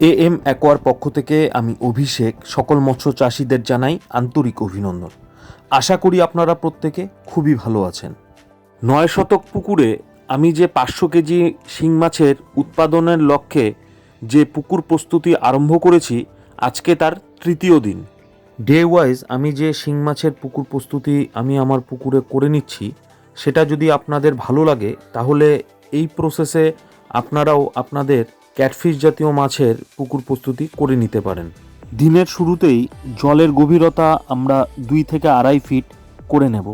A M acquire পক্ষ থেকে আমি অভিষেক, সকল মৎস্য চাষিদের জানাই আন্তরিক অভিনন্দন। আশা করি আপনারা প্রত্যেকে খুবই ভালো আছেন। নয় শতক পুকুরে আমি যে পাঁচশো কেজি শিং মাছের উৎপাদনের লক্ষ্যে যে পুকুর প্রস্তুতি আরম্ভ করেছি, আজকে তার তৃতীয় দিন। ডে ওয়াইজ আমি যে শিং মাছের পুকুর প্রস্তুতি আমি আমার পুকুরে করে নিচ্ছি, সেটা যদি আপনাদের ভালো লাগে, তাহলে এই প্রসেসে আপনারাও আপনাদের ক্যাটফিশ জাতীয় মাছের পুকুর প্রস্তুতি করে নিতে পারেন। দিনের শুরুতেই জলের গভীরতা আমরা দুই থেকে আড়াই ফিট করে নেব।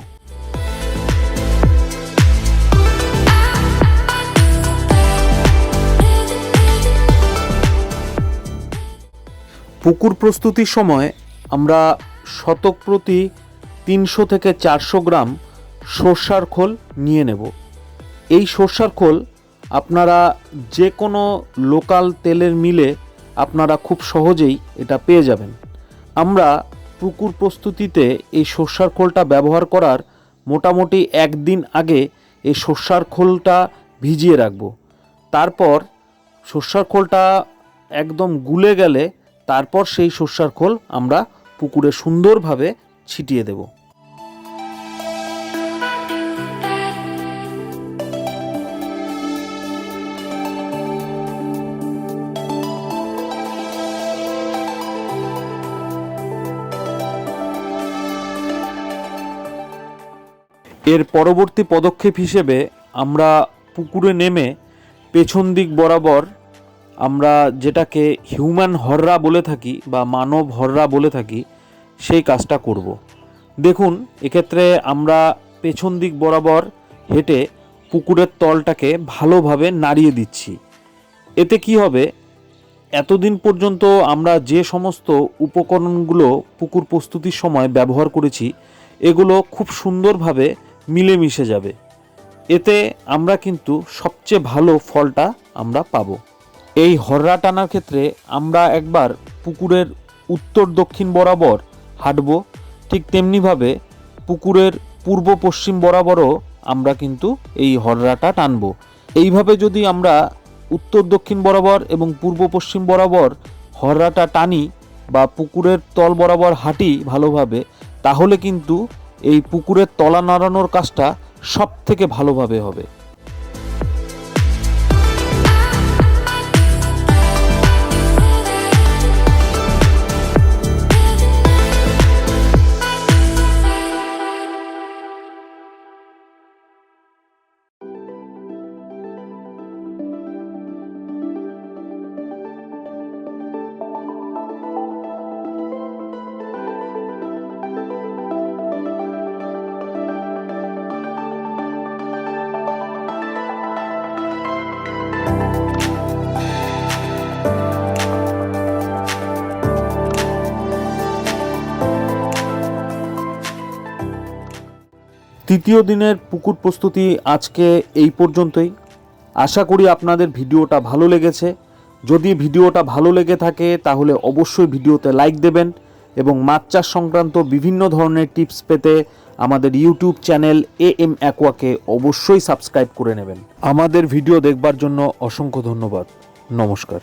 পুকুর প্রস্তুতির সময় আমরা শতক প্রতি তিনশো থেকে চারশো গ্রাম সর্ষার খোল নিয়ে নেব। এই সর্ষার খোল আপনারা যে কোনো লোকাল তেলের মিলে আপনারা খুব সহজেই এটা পেয়ে যাবেন। আমরা পুকুর প্রস্তুতিতে এই সর্ষার খোলটা ব্যবহার করার মোটামুটি একদিন আগে এই সর্ষার খোলটা ভিজিয়ে রাখব। তারপর সর্ষার খোলটা একদম গুলে গেলে তারপর সেই সর্ষার খোল আমরা পুকুরে সুন্দরভাবে ছিটিয়ে দেব। এর পরবর্তী পদক্ষেপ হিসেবে আমরা পুকুরে নেমে পেছন দিক বরাবর আমরা যেটাকে হিউম্যান হররা বলে থাকি বা মানব হররা বলে থাকি, সেই কাজটা করব। দেখুন, এক্ষেত্রে আমরা পেছন দিক বরাবর হেঁটে পুকুরের তলটাকে ভালোভাবে নাড়িয়ে দিচ্ছি এতে কি হবে এতদিন পর্যন্ত আমরা যে সমস্ত উপকরণগুলো পুকুর প্রস্তুতির সময় ব্যবহার করেছি, এগুলো খুব সুন্দরভাবে মিলেমিশে যাবে। এতে আমরা কিন্তু সবচেয়ে ভালো ফলটা আমরা পাবো। এই হররা টানার ক্ষেত্রে আমরা একবার পুকুরের উত্তর দক্ষিণ বরাবর হাঁটবো। ঠিক তেমনিভাবে পুকুরের পূর্ব পশ্চিম বরাবরও আমরা কিন্তু এই হররাটা টানবো। এইভাবে যদি আমরা উত্তর দক্ষিণ বরাবর এবং পূর্ব পশ্চিম বরাবর হররাটা টানি বা পুকুরের তল বরাবর হাঁটি ভালোভাবে, তাহলে কিন্তু এই পুকুরের তলা নাড়ানোর কাজটা সব থেকে ভালোভাবে হবে। তৃতীয় দিনের পুকুর প্রস্তুতি আজকে এই পর্যন্তই। আশা করি আপনাদের ভিডিওটা ভালো লেগেছে। যদি ভিডিওটা ভালো লেগে থাকে, তাহলে অবশ্যই ভিডিওতে লাইক দেবেন এবং মাছ চাষ সংক্রান্ত বিভিন্ন ধরনের টিপস পেতে আমাদের ইউটিউব চ্যানেল এ এম অ্যাকোয়াকে অবশ্যই সাবস্ক্রাইব করে নেবেন। আমাদের ভিডিও দেখবার জন্য অসংখ্য ধন্যবাদ। নমস্কার।